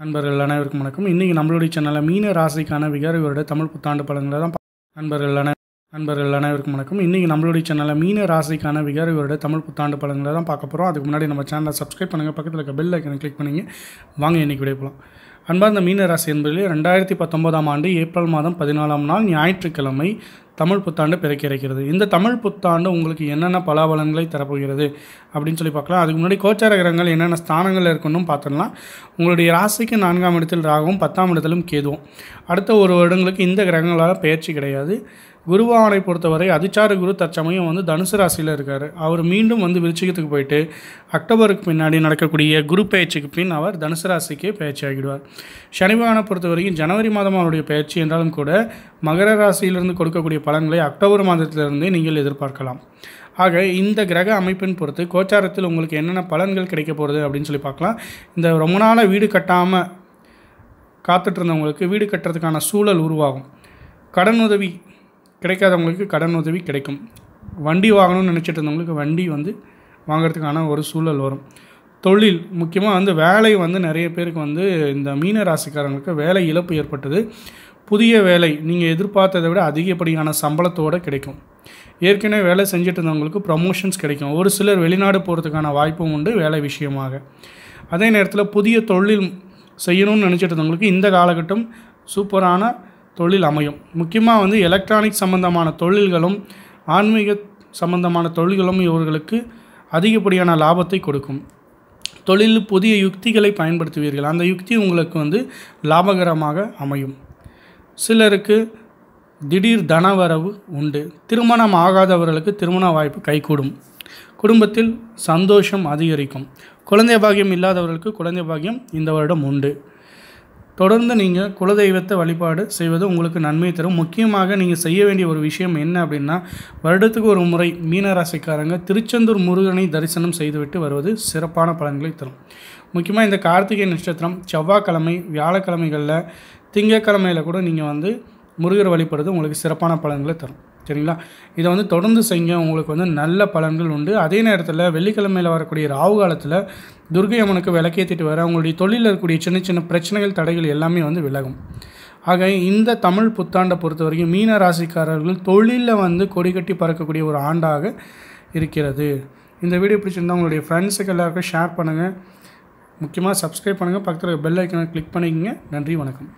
நண்பர்கள் அனைவருக்கும் வணக்கம். இன்றைக்கி நம்மளுடைய சேனலில் மீன ராசிக்கான விகாரி வருட தமிழ் புத்தாண்டு பலன்களை தான் நண்பர்கள் அனை நண்பர்கள் அனைவருக்கும் வணக்கம். இன்றைக்கி நம்மளுடைய சேனலில் மீன ராசிக்கான விகாரி வருட தமிழ் புத்தாண்டு பலன்களை தான் பார்க்க போகிறோம் அதுக்கு முன்னாடி நம்ம சேனலை சப்ஸ்கிரைப் பண்ணுங்கள் பக்கத்தில் இருக்க பெல் ஐக்கனை கிளிக் பண்ணிங்க. வாங்க இன்றைக்கி விடைய போகலாம் அன்பார்ந்த மீன ராசி என்பதில் ரெண்டாயிரத்தி பத்தொன்பதாம் ஆண்டு ஏப்ரல் மாதம் பதினாலாம் நாள் ஞாயிற்றுக்கிழமை தமிழ் புத்தாண்டு பிறக்க இருக்கிறது இந்த தமிழ் புத்தாண்டு உங்களுக்கு என்னென்ன பலாபலன்களை தரப்போகிறது அப்படின்னு சொல்லி பார்க்கலாம். அதுக்கு முன்னாடி கோச்சார கிரகங்கள் என்னென்ன ஸ்தானங்கள் இருக்குன்னு பார்த்துடலாம். உங்களுடைய ராசிக்கு நான்காம் இடத்தில் ராகவும் பத்தாம் இடத்திலும் கேதுவும். அடுத்த ஒரு வருடங்களுக்கு இந்த கிரகங்களால் பயிற்சி கிடையாது. குருவானை பொறுத்தவரை அதிச்சார குரு தற்சமயம் வந்து தனுசு ராசியில் இருக்கார். அவர் மீண்டும் வந்து விருச்சிகத்துக்கு போயிட்டு அக்டோபருக்கு பின்னாடி நடக்கக்கூடிய குரு பயிற்சிக்கு பின் அவர் தனுசு ராசிக்கே பயிற்சி ஆகிடுவார் சனி பொறுத்தவரைக்கும் பொறுத்த வரைக்கும் ஜனவரி மாதம் அவருடைய பயிற்சி என்றாலும் கூட மகர ராசியிலிருந்து கொடுக்கக்கூடிய பலன்களை அக்டோபர் மாதத்திலிருந்து நீங்கள் எதிர்பார்க்கலாம். ஆக இந்த கிரக அமைப்பின் பொறுத்து கோச்சாரத்தில் உங்களுக்கு என்னென்ன பலன்கள் கிடைக்க போகிறது அப்படின்னு சொல்லி பார்க்கலாம். இந்த ரொம்ப நாளாக வீடு கட்டாமல் காத்துட்டு இருந்தவங்களுக்கு வீடு கட்டுறதுக்கான சூழல் உருவாகும். கடன் உதவி கிடைக்காதவங்களுக்கு கடன் உதவி கிடைக்கும். வண்டி வாங்கணும்னு நினச்சிட்டு இருந்தவங்களுக்கு வண்டி வந்து வாங்குறதுக்கான ஒரு சூழல் வரும். தொழில் முக்கியமாக வந்து வேலை வந்து நிறைய பேருக்கு வந்து இந்த மீன ராசிக்காரங்களுக்கு வேலை இழப்பு ஏற்பட்டது. புதிய வேலை நீங்கள் எதிர்பார்த்ததை விட அதிகப்படியான சம்பளத்தோடு கிடைக்கும். ஏற்கனவே வேலை செஞ்சுட்டு இருந்தவங்களுக்கு ப்ரமோஷன்ஸ் கிடைக்கும். ஒரு சிலர் வெளிநாடு போகிறதுக்கான வாய்ப்பும் உண்டு வேலை விஷயமாக. அதே நேரத்தில் புதிய தொழில் செய்யணும்னு நினச்சிட்டு இருந்தவங்களுக்கு இந்த காலகட்டம் சூப்பரான தொழில் அமையும். முக்கியமாக வந்து எலக்ட்ரானிக் சம்பந்தமான தொழில்களும் ஆன்மீக சம்பந்தமான தொழில்களும் இவர்களுக்கு அதிகப்படியான லாபத்தை கொடுக்கும். தொழிலில் புதிய யுக்திகளை பயன்படுத்துவீர்கள். அந்த யுக்தி உங்களுக்கு வந்து லாபகரமாக அமையும். சிலருக்கு திடீர் தனவரவு உண்டு. திருமணம் ஆகாதவர்களுக்கு திருமண வாய்ப்பு கைகூடும். குடும்பத்தில் சந்தோஷம் அதிகரிக்கும். குழந்தை பாக்கியம் இல்லாதவர்களுக்கு குழந்தை பாக்கியம் இந்த வருடம் உண்டு. தொடர்ந்து நீங்கள் குலதெய்வத்தை வழிபாடு செய்வது உங்களுக்கு நன்மை தரும். முக்கியமாக நீங்கள் செய்ய வேண்டிய ஒரு விஷயம் என்ன அப்படின்னா வருடத்துக்கு ஒரு முறை மீனராசிக்காரங்க திருச்செந்தூர் முருகனை தரிசனம் செய்துவிட்டு வருவது சிறப்பான பலன்களை தரும். முக்கியமாக இந்த கார்த்திகை நட்சத்திரம் செவ்வாய்க்கிழமை வியாழக்கிழமைகளில் திங்கக்கிழமையில் கூட நீங்கள் வந்து முருகர் வழிபடுறது உங்களுக்கு சிறப்பான பலன்களை தரும். சரிங்களா? இதை வந்து தொடர்ந்து செய்யுங்க. உங்களுக்கு வந்து நல்ல பலன்கள் உண்டு. அதே நேரத்தில் வெள்ளிக்கிழமையில் வரக்கூடிய ராகு காலத்தில் துர்கை அம்மனுக்கு விளக்கேற்றிட்டு வர உங்களுடைய தொழிலில் இருக்கக்கூடிய சின்ன சின்ன பிரச்சனைகள் தடைகள் எல்லாமே வந்து விலகும். ஆக இந்த தமிழ் புத்தாண்டை பொறுத்த வரைக்கும் மீன ராசிக்காரர்கள் தொழிலில் வந்து கொடி கட்டி பறக்கக்கூடிய ஒரு ஆண்டாக இருக்கிறது. இந்த வீடியோ பிடிச்சிருந்தா உங்களுடைய ஃப்ரெண்ட்ஸுக்கு எல்லாருக்கும் ஷேர் பண்ணுங்கள் முக்கியமாக சப்ஸ்கிரைப் பண்ணுங்கள் பக்கத்தில் பெல் ஐக்கனை கிளிக் பண்ணிக்கங்க. நன்றி வணக்கம்.